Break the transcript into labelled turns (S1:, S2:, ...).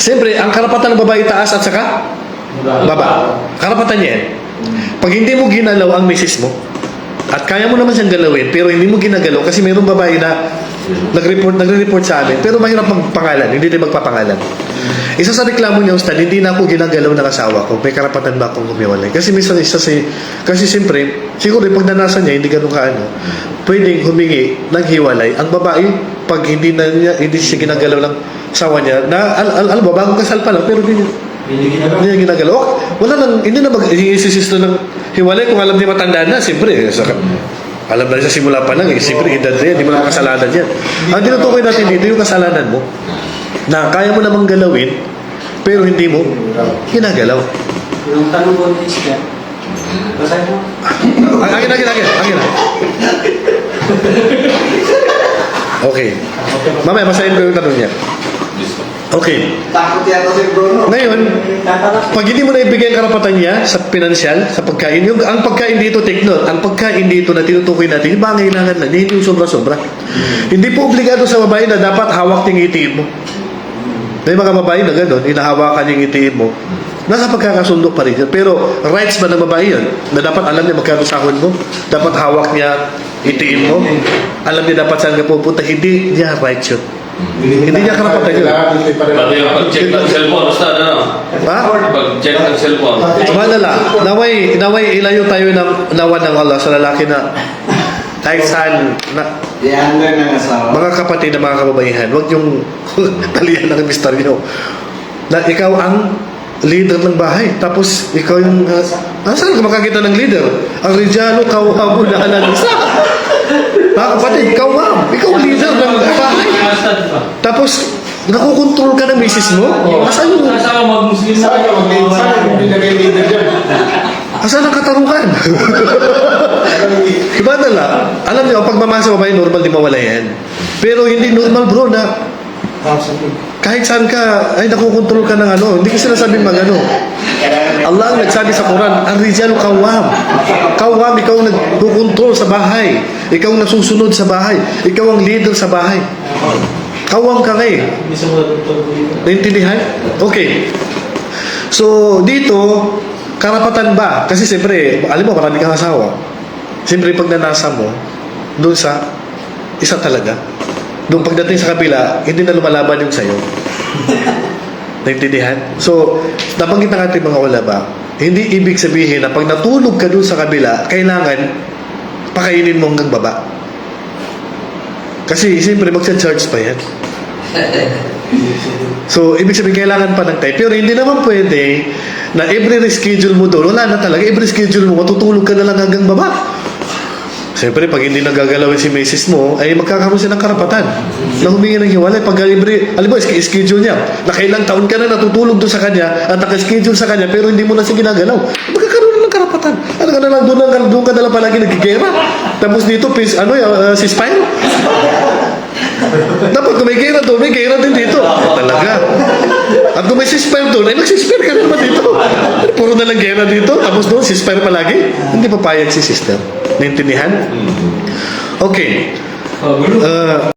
S1: Siyempre, ang karapatan ng babae taas at saka baba. Karapatan niya yan. Pag hindi mo ginalaw ang misis mo, at kaya mo naman siyang galawin, pero hindi mo ginagalaw kasi mayroong babae na nag-report, nagre-report sa amin, pero mahirap magpangalan, hindi din magpapangalan. Isa sa reklamo niya, Ustad, hindi na ako ginagalaw ng asawa ko. May karapatan ba akong humiwalay? Kasi minsan isa si, kasi siyempre, siguro pag nanasan niya, hindi ganun kaano, pwedeng humingi ng hiwalay. Ang babae, pag hindi na niya, hindi siya ginagalaw ng asawa niya, na, al, al, alam mo, bagong kasal pa lang, pero hindi, hindi niya ginagalaw. Wala nang, hindi na mag-iisisist na ng hiwalay kung alam niya matanda na, siyempre, sa, alam na sa simula pa lang, eh, siyempre, edad na yan, hindi mo na kasalanan yan. Ang tinutukoy natin dito, yung kasalanan mo, na kaya mo namang galawin, pero hindi mo ginagalaw.
S2: Yung tanong ko ni Iska, basahin mo.
S1: Ang akin, akin, akin, akin. Okay. Mamaya, masahin ko yung tanong niya. Okay.
S3: Takot yata si Bruno.
S1: Ngayon, pag hindi mo na ibigay ang karapatan niya sa pinansyal, sa pagkain, yung, ang pagkain dito, take note, ang pagkain dito na tinutukoy natin, yung bangailangan lang, hindi yung sobra-sobra. Hindi po obligado sa babae na dapat hawak yung itiin mo. May mga babae na gano'n, hinahawakan yung itiin mo. Nasa pagkakasundo pa rin yun. Pero rights ba ng babae yun? Na dapat alam niya magkano sahod mo? Dapat hawak niya itiin mo? Alam niya dapat saan ka pupunta? Hindi niya rights yun. Hindi niya karapatan yun.
S4: Pati yung pag-check ng cellphone, basta ano?
S1: Ha?
S4: Pag-check ng cellphone.
S1: Malala, naway, naway ilayo tayo ng nawan ng Allah sa lalaki na kahit saan na,
S3: I-under ng asawa.
S1: mga kapatid na mga kababaihan, huwag yung talihan ng mister nyo. Na ikaw ang leader ng bahay. Tapos ikaw yung... Uh, ah, saan ka makakita ng leader? Ang Rijalo, kawamo na alam isa. Ha, kapatid, kawam. Ikaw ang leader ng bahay. Tapos, nakukontrol ka ng misis mo? Asan yung...
S4: Kasama mag-Muslim na
S3: Saan ka mag-lead? Saan ka maglagay leader dyan?
S1: Asan ang katarungan? diba nala? Alam niyo, ang pagmamahal sa babae, normal di mawala yan. Pero hindi normal bro na kahit saan ka, ay nakukontrol ka ng ano. Hindi ko sinasabing mag ano. Allah ang nagsabi sa Quran, ang rijal kawam. Kawam, ikaw ang nagkukontrol sa bahay. Ikaw ang nasusunod sa bahay. Ikaw ang leader sa bahay. Kawam ka
S2: ko dito.
S1: Naintindihan? Okay. So, dito, karapatan ba? Kasi siyempre, alam mo, marami kang asawa. Siyempre, pag nanasa mo, doon sa isa talaga, doon pagdating sa kabila, hindi na lumalaban yung sayo. Naintindihan? So, nabanggit ng ating mga ulama, hindi ibig sabihin na pag natulog ka doon sa kabila, kailangan pakainin mo hanggang baba. Kasi siyempre magsa-charge pa yan. So, ibig sabihin, kailangan pa ng time. Pero hindi naman pwede na every reschedule mo doon, wala na talaga. Every schedule mo, matutulog ka na lang hanggang baba. Siyempre, pag hindi nagagalawin si misis mo, ay magkakaroon siya ng karapatan na humingi ng hiwalay. Pag libre, alam mo, schedule niya. Nakailang taon ka na natutulog doon sa kanya at naka-schedule sa kanya pero hindi mo na siya ginagalaw. Magkakaroon na ng karapatan. Ano ka na lang, doon, doon ka na lang palagi nagkikera. Tapos dito, pis, ano, uh, si Spine? Dapat kung may gera doon, may gera din dito. Talaga. At kung may sispire doon, ay magsispire ka naman dito. Puro na lang gera dito, tapos doon, sispire palagi. Hindi papayag si sister. Naintindihan? Okay.
S4: Oh.
S1: Uh,